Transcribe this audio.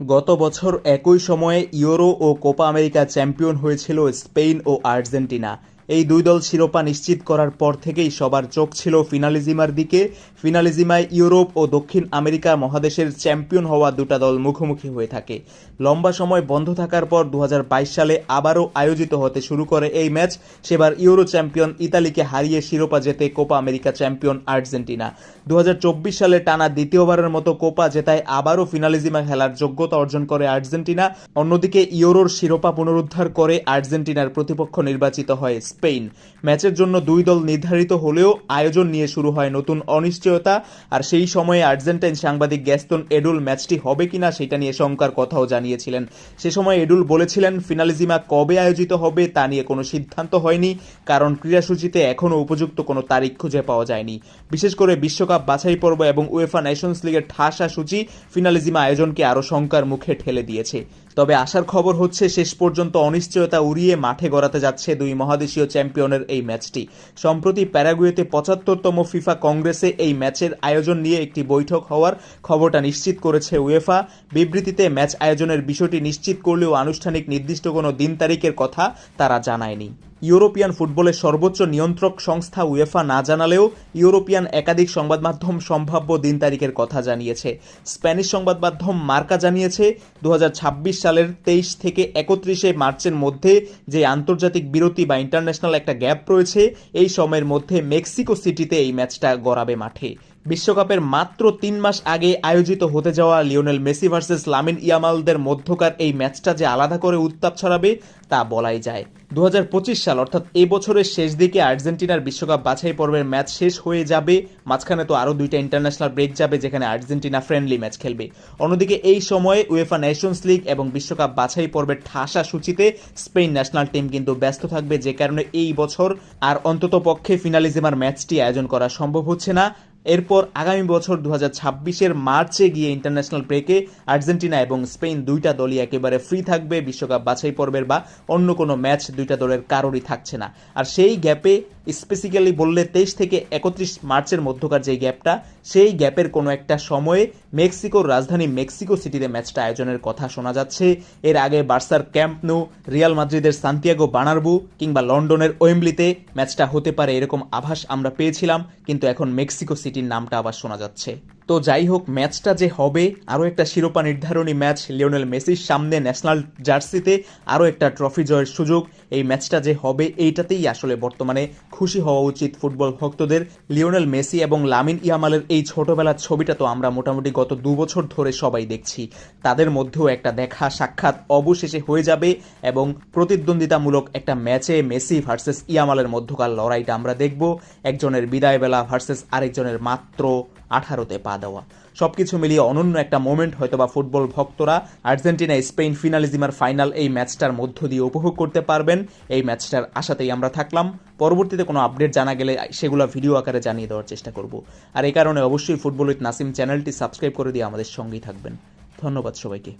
গত বছর একই সময়ে ইউরো ও কোপা আমেরিকা চ্যাম্পিয়ন হয়েছিল স্পেন ও আর্জেন্টিনা। এই দুই দল শিরোপা নিশ্চিত করার পর থেকেই সবার চোখ ছিল ফিনালিজিমার দিকে। ফিনালিজিমায় ইউরোপ ও দক্ষিণ আমেরিকা মহাদেশের চ্যাম্পিয়ন হওয়া দুটা দল মুখোমুখি হয়ে থাকে। লম্বা সময় বন্ধ থাকার পর দু হাজার বাইশ সালে আবারও আয়োজিত হতে শুরু করে এই ম্যাচ। সেবার ইউরো চ্যাম্পিয়ন ইতালিকে হারিয়ে শিরোপা জেতে কোপা আমেরিকা চ্যাম্পিয়ন আর্জেন্টিনা। দু হাজার চব্বিশ সালে টানা দ্বিতীয়বারের মতো কোপা জেতায় আবারও ফিনালিজিমা খেলার যোগ্যতা অর্জন করে আর্জেন্টিনা। অন্যদিকে ইউরোর শিরোপা পুনরুদ্ধার করে আর্জেন্টিনার প্রতিপক্ষ নির্বাচিত হয় স্পেন। ম্যাচের জন্য দুই দল নির্ধারিত হলেও আয়োজন নিয়ে শুরু হয় নতুন অনিশ্চয়তা। আর সেই সময়ে আর্জেন্টাইন সাংবাদিক গ্যাস্তন এডুল ম্যাচটি হবে কিনা সেটা নিয়ে শঙ্কার কথাও জানিয়েছিলেন। সে সময় এডুল বলেছিলেন, ফিনালিজিমা কবে আয়োজিত হবে তা নিয়ে কোনো সিদ্ধান্ত হয়নি, কারণ ক্রীড়াসূচিতে এখনও উপযুক্ত কোনো তারিখ খুঁজে পাওয়া যায়নি। বিশেষ করে বিশ্বকাপ বাছাই পর্ব এবং উয়েফা নেশনস লিগের ঠাসা সূচি ফিনালিজিমা আয়োজনকে আরও শঙ্কার মুখে ঠেলে দিয়েছে। তবে আসার খবর হচ্ছে, শেষ পর্যন্ত অনিশ্চয়তা উড়িয়ে মাঠে গড়াতে যাচ্ছে দুই মহাদেশীয় চ্যাম্পিয়নের এই ম্যাচটি। সম্প্রতি প্যারাগুয়েতে পঁচাত্তরতম ফিফা কংগ্রেসে এই ম্যাচের আয়োজন নিয়ে একটি বৈঠক হওয়ার খবরটা নিশ্চিত করেছে উয়েফা। বিবৃতিতে ম্যাচ আয়োজনের বিষয়টি নিশ্চিত করলেও আনুষ্ঠানিক নির্দিষ্ট কোনো দিন তারিখের কথা তারা জানায়নি। ইউরোপিয়ান ফুটবলের সর্বোচ্চ নিয়ন্ত্রক সংস্থা উয়েফা না জানালেও ইউরোপিয়ান একাধিক সংবাদ মাধ্যম সম্ভাব্য দিন তারিখের কথা জানিয়েছে। স্প্যানিশ সংবাদ মাধ্যম মার্কা জানিয়েছে দু হাজার ছাব্বিশ সালের তেইশ থেকে একত্রিশে মার্চের মধ্যে যে আন্তর্জাতিক বিরতি বা ইন্টারন্যাশনাল একটা গ্যাপ রয়েছে, এই সময়ের মধ্যে মেক্সিকো সিটিতে এই ম্যাচটা গড়াবে মাঠে। বিশ্বকাপের মাত্র তিন মাস আগে আয়োজিত হতে যাওয়া লিওনেল মেসি ভার্সেস লামিন ইয়ামালদের মধ্যকার এই ম্যাচটা যে আলাদা করে উত্তাপ ছড়াবে তা বলাই যায়। দু হাজার পঁচিশ সাল, অর্থাৎ এই বছরের শেষ দিকে আর্জেন্টিনার বিশ্বকাপ বাছাই পর্বের ম্যাচ শেষ হয়ে যাবে। মাঝখানে তো আরও দুইটা ইন্টারন্যাশনাল ব্রেক যাবে, যেখানে আর্জেন্টিনা ফ্রেন্ডলি ম্যাচ খেলবে। অন্যদিকে এই সময়ে উয়েফা নেশনস লিগ এবং বিশ্বকাপ বাছাই পর্বের ঠাসা সূচিতে স্পেন ন্যাশনাল টিম কিন্তু ব্যস্ত থাকবে, যে কারণে এই বছর আর অন্তত পক্ষে ফিনালিজেমার ম্যাচটি আয়োজন করা সম্ভব হচ্ছে না। এরপর আগামী বছর দু হাজার মার্চে গিয়ে ইন্টারন্যাশনাল ব্রেকে আর্জেন্টিনা এবং স্পেন দুইটা দলই একেবারে ফ্রি থাকবে, বিশ্বকাপ বাছাই পর্বের বা অন্য কোনো ম্যাচ দুইটা দলের কারোরই থাকছে না। আর সেই গ্যাপে স্পেসিক্যালি বললে তেইশ থেকে একত্রিশ মার্চের মধ্যকার যে গ্যাপটা, সেই গ্যাপের কোনো একটা সময়ে মেক্সিকোর রাজধানী মেক্সিকো সিটিতে ম্যাচটা আয়োজনের কথা শোনা যাচ্ছে। এর আগে বার্সার ক্যাম্প নো, রিয়াল মাদ্রিদের সান্তিয়াগো বানারবু কিংবা লন্ডনের ওয়েম্বলিতে ম্যাচটা হতে পারে এরকম আভাস আমরা পেয়েছিলাম, কিন্তু এখন মেক্সিকো সিটির নামটা আবার শোনা যাচ্ছে। তো যাই হোক, ম্যাচটা যে হবে, আরও একটা শিরোপা নির্ধারণী ম্যাচ লিওনেল মেসির সামনে ন্যাশনাল জার্সিতে আরও একটা ট্রফি জয়ের সুযোগ। এই ম্যাচটা যে হবে, এইটাতেই আসলে বর্তমানে খুশি হওয়া উচিত ফুটবল ভক্তদের। লিওনেল মেসি এবং লামিন ইয়ামালের এই ছোটবেলার ছবিটা তো আমরা মোটামুটি গত দু বছর ধরে সবাই দেখছি। তাদের মধ্যেও একটা দেখা সাক্ষাৎ অবশেষে হয়ে যাবে এবং প্রতিদ্বন্দ্বিতামূলক একটা ম্যাচে মেসি ভার্সেস ইয়ামালের মধ্যকার লড়াইটা আমরা দেখব। একজনের বিদায়বেলা ভার্সেস আরেকজনের মাত্র আঠারোতে পা দেওয়া। সব কিছু মিলিয়ে অনন্য একটা মোমেন্ট হয়তো বা ফুটবল ভক্তরা আর্জেন্টিনা, স্পেন ফিনালিজিমার ফাইনাল এই ম্যাচটার মধ্য দিয়ে উপভোগ করতে পারবেন। এই ম্যাচটার আশাতেই আমরা থাকলাম। পরবর্তীতে কোনো আপডেট জানা গেলে সেগুলো ভিডিও আকারে জানিয়ে দেওয়ার চেষ্টা করব। আর এই কারণে অবশ্যই ফুটবল উইথ নাসিম চ্যানেলটি সাবস্ক্রাইব করে দিয়ে আমাদের সঙ্গেই থাকবেন। ধন্যবাদ সবাইকে।